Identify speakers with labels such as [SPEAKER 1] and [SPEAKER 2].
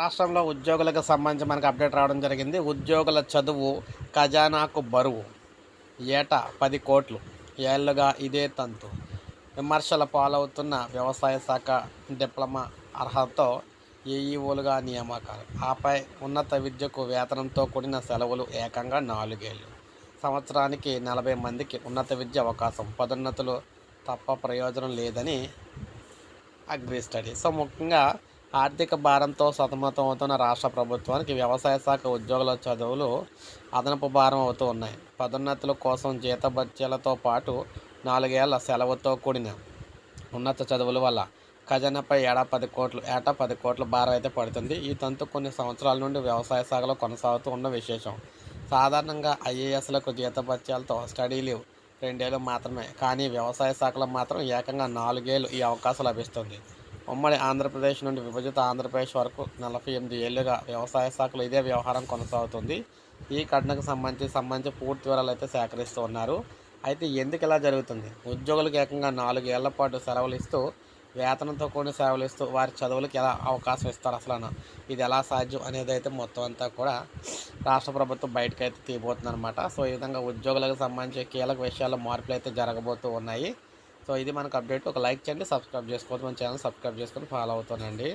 [SPEAKER 1] రాష్ట్రంలో ఉద్యోగులకు సంబంధించి మనకు అప్డేట్ రావడం జరిగింది. ఉద్యోగుల చదువు ఖజానాకు బరువు ఏటా పది కోట్లు. ఏళ్ళుగా ఇదే తంతు. విమర్శల పాలవుతున్న వ్యవసాయ శాఖ డిప్లొమా అర్హతతో ఏఈఓలుగా నియామకాలు. ఆపై ఉన్నత విద్యకు వేతనంతో కూడిన సెలవులు ఏకంగా నాలుగేళ్ళు సంవత్సరానికి నలభై మందికి ఉన్నత విద్య అవకాశం. పదోన్నతులు తప్ప ప్రయోజనం లేదని అగ్రి స్టడీ. సో ముఖ్యంగా ఆర్థిక భారంతో సతమతం అవుతున్న రాష్ట్ర ప్రభుత్వానికి వ్యవసాయ శాఖ ఉద్యోగుల చదువులు అదనపు భారం అవుతూ ఉన్నాయి. పదోన్నతుల కోసం జీతభత్యాలతో పాటు నాలుగేళ్ళ సెలవుతో కూడిన ఉన్నత చదువుల వల్ల ఖజానాపై ఏడా పది కోట్లు ఏటా పది కోట్ల భారం అయితే పడుతుంది. ఈ తంతు కొన్ని సంవత్సరాల నుండి వ్యవసాయ శాఖలో కొనసాగుతూ ఉన్న విశేషం. సాధారణంగా ఐఏఎస్లకు జీతభత్యాలతో స్టడీ లీవ్ రెండేళ్ళు మాత్రమే. కానీ వ్యవసాయ శాఖలో మాత్రం ఏకంగా నాలుగేళ్ళు ఈ అవకాశం లభిస్తుంది. ఉమ్మడి ఆంధ్రప్రదేశ్ నుండి విభజిత ఆంధ్రప్రదేశ్ వరకు నలభై ఎనిమిది ఏళ్ళుగా వ్యవసాయ శాఖలో ఇదే వ్యవహారం కొనసాగుతుంది. ఈ ఘటనకు సంబంధించి సంబంధించి పూర్తి వివరాలు అయితే సేకరిస్తూ ఉన్నారు. అయితే ఎందుకు ఇలా జరుగుతుంది? ఉద్యోగులకు ఏకంగా నాలుగు ఏళ్ళ పాటు సెలవులు ఇస్తూ వేతనంతో కూడిన సేవలు ఇస్తూ వారి చదువులకు ఎలా అవకాశం ఇస్తారు అసలు ఇది ఎలా సాధ్యం అనేది అయితే మొత్తం అంతా కూడా రాష్ట్ర ప్రభుత్వం బయటకు అయితే తీయబోతుంది అనమాట సో ఈ విధంగా ఉద్యోగులకు సంబంధించి కీలక విషయాల్లో మార్పులు అయితే జరగబోతూ ఉన్నాయి. సో ఇది మనకు అప్డేట్ ఒక లైక్ చేయండి సబ్స్క్రైబ్ చేసుకోవద్దు. మన ఛానల్ సబ్స్క్రైబ్ చేసుకొని ఫాలో అవుతానండి.